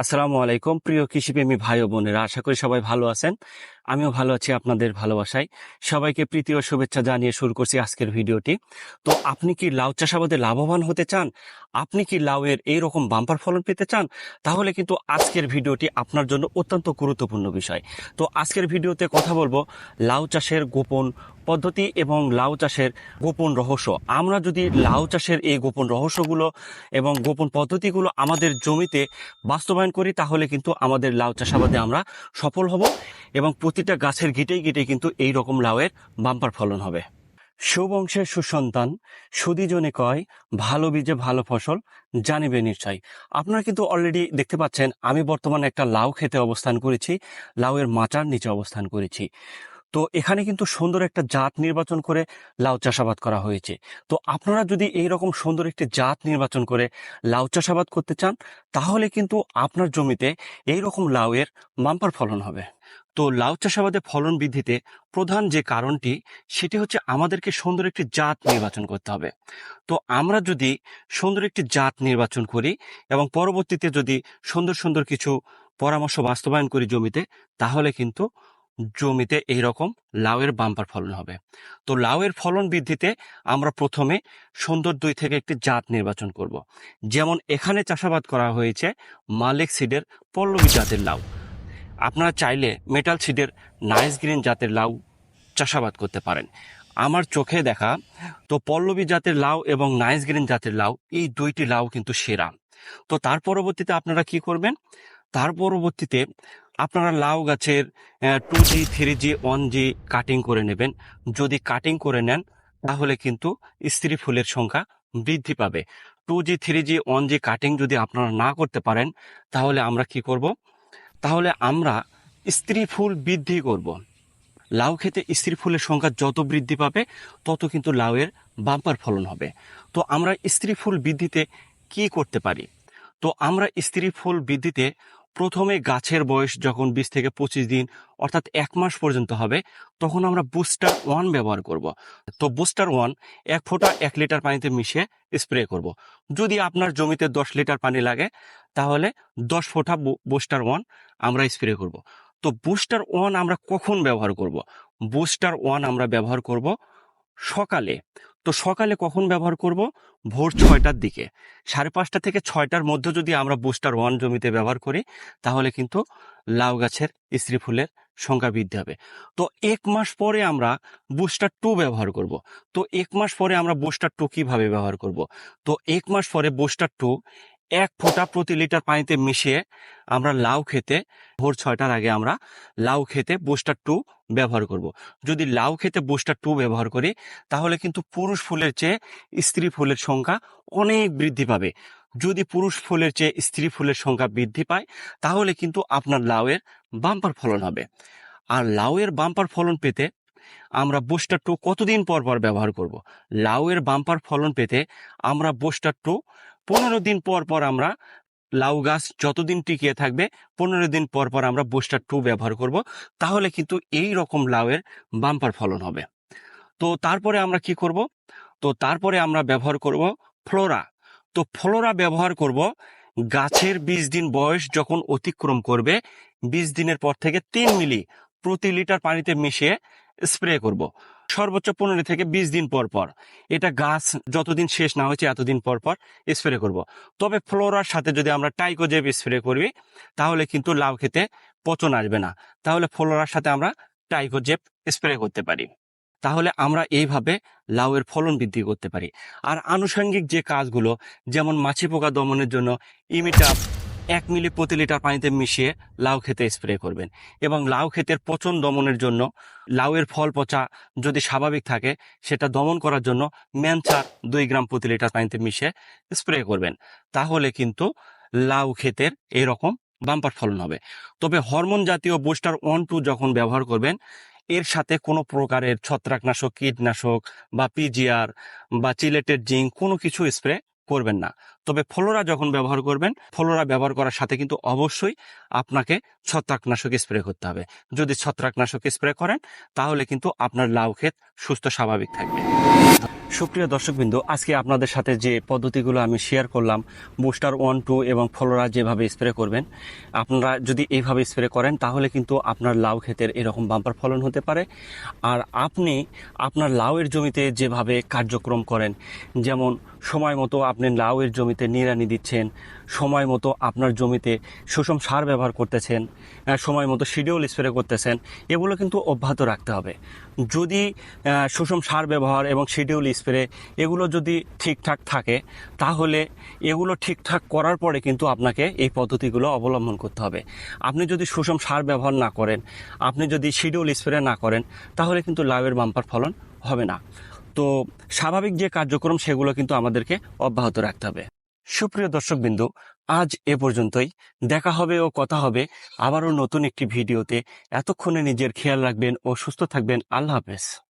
আসসালামু আলাইকুম। প্রিয় কৃষিপ্রেমী ভাই ও বোনেরা, আশা করি সবাই ভালো আছেন। আমিও ভালো আছি আপনাদের ভালোবাসায়। সবাইকে প্রীতি ও শুভেচ্ছা জানিয়ে শুরু করছি আজকের ভিডিওটি। তো আপনি কি লাউ চাষাবাদে লাভবান হতে চান? আপনি কি লাউয়ের এইরকম বাম্পার ফলন পেতে চান? তাহলে কিন্তু আজকের ভিডিওটি আপনার জন্য অত্যন্ত গুরুত্বপূর্ণ বিষয়। তো আজকের ভিডিওতে কথা বলব লাউ চাষের গোপন পদ্ধতি এবং লাউ চাষের গোপন রহস্য। আমরা যদি লাউ চাষের এই গোপন রহস্যগুলো এবং গোপন পদ্ধতিগুলো আমাদের জমিতে বাস্তবায়ন করি, তাহলে কিন্তু আমাদের লাউ চাষাবাদে আমরা সফল হব এবং প্রতিটা গাছের গিটেই গিটে কিন্তু এই রকম লাউয়ের বাম্পার ফলন হবে। সুবংশের সুসন্তান সুদীজনে কয়, ভালো বীজে ভালো ফসল জানিবে নিশ্চয়। আপনারা কিন্তু অলরেডি দেখতে পাচ্ছেন, আমি বর্তমানে একটা লাউ খেতে অবস্থান করেছি, লাউয়ের মাচার নিচে অবস্থান করেছি। তো এখানে কিন্তু সুন্দর একটা জাত নির্বাচন করে লাউ চাষাবাদ করা হয়েছে। তো আপনারা যদি এই রকম সুন্দর একটি জাত নির্বাচন করে লাউ চাষাবাদ করতে চান, তাহলে কিন্তু আপনার জমিতে এই রকম লাউয়ের বাম্পার ফলন হবে। তো লাউ চাষাবাদে ফলন বৃদ্ধিতে প্রধান যে কারণটি, সেটি হচ্ছে আমাদেরকে সুন্দর একটি জাত নির্বাচন করতে হবে। তো আমরা যদি সুন্দর একটি জাত নির্বাচন করি এবং পরবর্তীতে যদি সুন্দর সুন্দর কিছু পরামর্শ বাস্তবায়ন করি জমিতে, তাহলে কিন্তু জমিতে এই রকম লাউয়ের বাম্পার ফলন হবে। তো লাউয়ের ফলন বৃদ্ধিতে আমরা প্রথমে সুন্দর দুই থেকে একটি জাত নির্বাচন করব। যেমন এখানে চাষাবাদ করা হয়েছে মালিক সিডের পল্লবী জাতের লাউ। আপনারা চাইলে মেটাল সিডের নাইস গ্রিন জাতের লাউ চাষাবাদ করতে পারেন। আমার চোখে দেখা তো পল্লবী জাতের লাউ এবং নাইস গ্রিন জাতের লাউ, এই দুইটি লাউ কিন্তু সেরা। তো তার পরবর্তীতে আপনারা কি করবেন? তার পরবর্তীতে আপনারা লাউ গাছের two G three G one G cutting করে নেবেন। যদি কাটিং করে নেন, তাহলে কিন্তু স্ত্রী ফুলের সংখ্যা বৃদ্ধি পাবে। Two G three G one G cutting যদি আপনারা না করতে পারেন, তাহলে আমরা কি করব? তাহলে আমরা স্ত্রী ফুল বৃদ্ধি করব। লাউ খেতে স্ত্রী ফুলের সংখ্যা যত বৃদ্ধি পাবে, তত কিন্তু লাউয়ের বাম্পার ফলন হবে। তো আমরা স্ত্রী ফুল বৃদ্ধিতে কি করতে পারি? তো আমরা স্ত্রী ফুল বৃদ্ধিতে প্রথমে গাছের বয়স যখন বিশ থেকে পঁচিশ দিন, অর্থাৎ এক মাস পর্যন্ত হবে, তখন আমরা বুস্টার ওয়ান ব্যবহার করব। তো বুস্টার ওয়ান এক ফোঁটা এক লিটার পানিতে মিশিয়ে স্প্রে করব। যদি আপনার জমিতে দশ লিটার পানি লাগে, তাহলে দশ ফোঁটা বুস্টার ওয়ান আমরা স্প্রে করব। তো বুস্টার ওয়ান আমরা কখন ব্যবহার করব? বুস্টার ওয়ান আমরা ব্যবহার করব সকালে। তো সকালে কখন ব্যবহার করব? ভোর ছয়টার দিকে। সাড়ে পাঁচটা থেকে ছয়টার মধ্যে যদি আমরা বুস্টার ওয়ান জমিতে ব্যবহার করি, তাহলে কিন্তু লাউ গাছের স্ত্রী ফুলের সংখ্যা বৃদ্ধি হবে। তো এক মাস পরে আমরা বুস্টার টু ব্যবহার করব। তো এক মাস পরে আমরা বুস্টার টু কীভাবে ব্যবহার করব? তো এক মাস পরে বুস্টার টু এক ফোঁটা প্রতি লিটার পানিতে মিশিয়ে আমরা লাউ খেতে, ভোর ছয়টার আগে আমরা লাউ খেতে বুস্টার টু ব্যবহার করব। যদি লাউ খেতে বুস্টার টু ব্যবহার করি, তাহলে কিন্তু পুরুষ ফুলের চেয়ে স্ত্রী ফুলের সংখ্যা অনেক বৃদ্ধি পাবে যদি পুরুষ ফুলের চেয়ে স্ত্রী ফুলের সংখ্যা বৃদ্ধি পায়, তাহলে কিন্তু আপনার লাউয়ের বাম্পার ফলন হবে আর লাউয়ের বাম্পার ফলন পেতে আমরা বুস্টার টু কতদিন পর পর ব্যবহার করব। লাউয়ের বাম্পার ফলন পেতে আমরা বুস্টার টু পনেরো দিন পর পর আমরা লাউ গাছ যতদিন টিকিয়ে থাকবে, পনেরো দিন পর পর আমরা বুস্টার টু ব্যবহার করব। তাহলে কিন্তু এই রকম লাউয়ের বাম্পার ফলন হবে। তো তারপরে আমরা কি করব? তো তারপরে আমরা ব্যবহার করব ফ্লোরা। তো ফ্লোরা ব্যবহার করব গাছের বিশ দিন বয়স যখন অতিক্রম করবে, বিশ দিনের পর থেকে তিন মিলি প্রতি লিটার পানিতে মিশিয়ে স্প্রে করব। সর্বোচ্চ পনেরো থেকে বিশ দিন পর পর। এটা গাছ যতদিন শেষ না হয়েছে, এতদিন পর পর স্প্রে করব। তবে ফ্লোরার সাথে যদি আমরা টাইকোজেব স্প্রে করি, তাহলে কিন্তু লাউ খেতে পচন আসবে না। তাহলে ফ্লোরার সাথে আমরা টাইকোজেব স্প্রে করতে পারি। তাহলে আমরা এইভাবে লাউয়ের ফলন বৃদ্ধি করতে পারি। আর আনুষঙ্গিক যে কাজগুলো, যেমন মাছি পোকা দমনের জন্য, ইমিটাপ এক মিলি প্রতি লিটার পানিতে মিশিয়ে লাউ খেতে স্প্রে করবেন। এবং লাউ ক্ষেতের পচন দমনের জন্য লাউয়ের ফল পচা যদি স্বাভাবিক থাকে, সেটা দমন করার জন্য ম্যানচার দুই গ্রাম প্রতি লিটার পানিতে মিশিয়ে স্প্রে করবেন। তাহলে কিন্তু লাউ ক্ষেতের এরকম বাম্পার ফলন হবে। তবে হরমোন জাতীয় বুস্টার ওয়ান টু যখন ব্যবহার করবেন, এর সাথে কোনো প্রকারের ছত্রাকনাশক, কীটনাশক বা পিজিআর বা চিলেটের জিঙ্ক কোনো কিছু স্প্রে করবেন না। তবে ফ্লোরা যখন ব্যবহার করবেন, ফ্লোরা ব্যবহার করার সাথে কিন্তু অবশ্যই আপনাকে ছত্রাকনাশক স্প্রে করতে হবে। যদি ছত্রাকনাশক স্প্রে করেন, তাহলে কিন্তু আপনার লাউ ক্ষেত সুস্থ স্বাভাবিক থাকবে। সুপ্রিয় দর্শকবৃন্দ, আজকে আপনাদের সাথে যে পদ্ধতিগুলো আমি শেয়ার করলাম বুস্টার ওয়ান টু এবং ফলোরা যেভাবে স্প্রে করবেন, আপনারা যদি এইভাবে স্প্রে করেন, তাহলে কিন্তু আপনার লাউ ক্ষেতের এরকম বাম্পার ফলন হতে পারে। আর আপনি আপনার লাউয়ের জমিতে যেভাবে কার্যক্রম করেন, যেমন সময় মতো আপনি লাউয়ের জমিতে নিড়ানি দিচ্ছেন সময় মতো আপনার জমিতে সুষম সার ব্যবহার করতেছেন সময় মতো শিডিউল স্প্রে করতেছেন, এগুলো কিন্তু অব্যাহত রাখতে হবে। যদি সুষম সার ব্যবহার এবং শিডিউল স্প্রে এগুলো যদি ঠিকঠাক থাকে, তাহলে এগুলো ঠিকঠাক করার পরে কিন্তু আপনাকে এই পদ্ধতিগুলো অবলম্বন করতে হবে। আপনি যদি সুষম সার ব্যবহার না করেন, আপনি যদি শিডিউল স্প্রে না করেন, তাহলে কিন্তু লাভের বাম্পার ফলন হবে না। তো স্বাভাবিক যে কার্যক্রম, সেগুলো কিন্তু আমাদেরকে অব্যাহত রাখতে হবে। সুপ্রিয় দর্শকবিন্দু, আজ এ পর্যন্তই। দেখা হবে ও কথা হবে আবারও নতুন একটি ভিডিওতে। এতক্ষণে নিজের খেয়াল রাখবেন ও সুস্থ থাকবেন। আল্লাহ হাফেজ।